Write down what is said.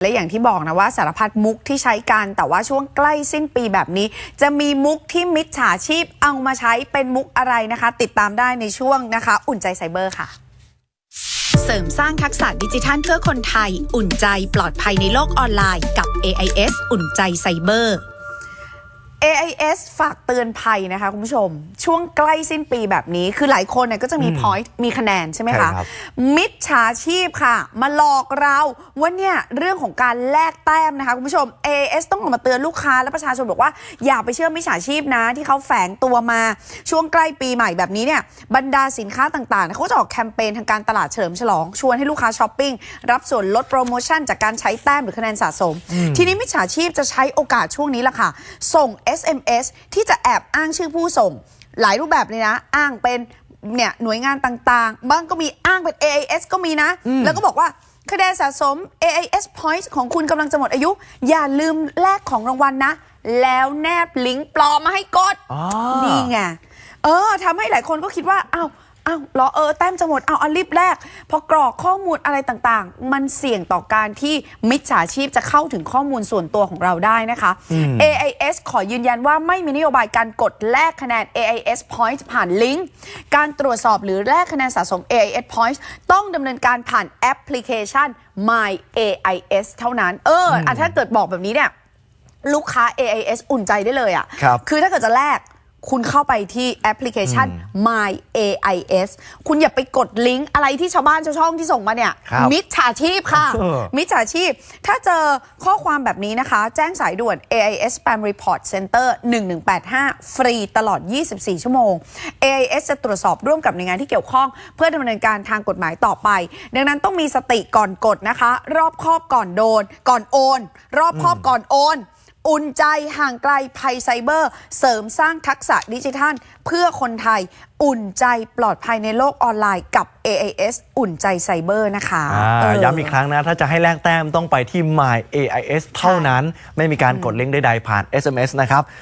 และอย่างที่บอกนะว่าสารพัดมุกที่ใช้กัน แต่ว่าช่วงใกล้สิ้นปีแบบนี้ จะมีมุกที่มิจฉาชีพเอามาใช้เป็นมุกอะไรนะคะ ติดตามได้ในช่วงนะคะ อุ่นใจไซเบอร์ค่ะ เสริมสร้างทักษะดิจิทัลเพื่อคนไทย อุ่นใจปลอดภัยในโลกออนไลน์กับ AIS อุ่นใจไซเบอร์ AIS ฝากเตือนภัยนะคะคุณผู้ชม ช่วงใกล้สิ้นปีแบบนี้ คือหลายคนเนี่ยก็จะมี point มีคะแนนใช่ไหมใช่คะครับ มิจฉาชีพค่ะ มาหลอกเราว่าเนี่ยเรื่องของการแลกแต้มนะคะคุณผู้ชม AIS ต้องออกมาเตือนลูกค้าและประชาชนบอกว่าอย่าไปเชื่อมิจฉาชีพนะ ที่เขาแฝงตัวมาช่วงใกล้ปีใหม่แบบนี้เนี่ยบรรดาสินค้าต่างๆเนี่ยเขาก็จะออกแคมเปญทางการตลาดเฉลิมฉลองชวนให้ลูกค้าช้อปปิ้งรับส่วนลดโปรโมชั่นจากการใช้แต้มหรือคะแนนสะสม ทีนี้มิจฉาชีพจะใช้โอกาสช่วงนี้ล่ะค่ะ ส่ง SMS ที่จะแอบอ้างชื่อผู้ส่ง หลายรูปแบบเลยนะ อ้างเป็นเนี่ยหน่วยงานต่างๆบางก็มีอ้างเป็น AIS ก็มีนะ แล้วก็บอกว่าคะแนนสะสม AIS Points ของคุณกำลังจะหมดอายุ อย่าลืมแลกของรางวัลนะแล้วแนบลิงก์ปลอมมาให้กดอ๋อนี่ไง เออทำให้หลายคนก็คิดว่าอ้าว อ้าวเหรอเออแต้มจะหมดเอาเอารีบแรก พอกรอกข้อมูลอะไรต่างๆ มันเสี่ยงต่อการที่มิจฉาชีพจะเข้าถึงข้อมูลส่วนตัวของเราได้นะคะ AIS ขอยืนยันว่าไม่มีนโยบายการกดแลกคะแนน AIS Points ผ่านลิงก์การตรวจสอบหรือแลกคะแนนสะสม AIS Points ต้องดำเนินการผ่านแอปพลิเคชัน My AIS เท่านั้นเอออะถ้าเกิดบอกแบบนี้เนี่ยลูกค้า AIS อุ่นใจได้เลยอะ่ะครับคือถ้าเกิดจะแลก คุณเข้าไปที่แอปพลิเคชัน My AIS คุณอย่าไปกดลิงก์อะไรที่ชาวบ้านชาวช่องที่ส่งมาเนี่ย ครับมิจฉาชีพค่ะ เออ มิจฉาชีพ ถ้าเจอข้อความแบบนี้นะคะ แจ้งสายด่วน AIS Spam Report Center 1185 ฟรีตลอด 24 ชั่วโมง AIS จะตรวจสอบร่วมกับหน่วยงานที่เกี่ยวข้อง เพื่อดำเนินการทางกฎหมายต่อไป ดังนั้นต้องมีสติก่อนกดนะคะ รอบคอบก่อนโดน ก่อนโอน รอบคอบก่อนโอน อุ่นใจห่างไกลภัยไซเบอร์ เสริมสร้างทักษะดิจิทัล เพื่อคนไทยอุ่นใจปลอดภัยในโลกออนไลน์กับ AIS อุ่นใจไซเบอร์นะคะอ่าเออย้ำอีกครั้งนะ ถ้าจะให้แลกแต้มต้องไปที่ My AIS เท่านั้น ไม่มีการกดลิงก์ใดๆผ่าน SMS นะครับ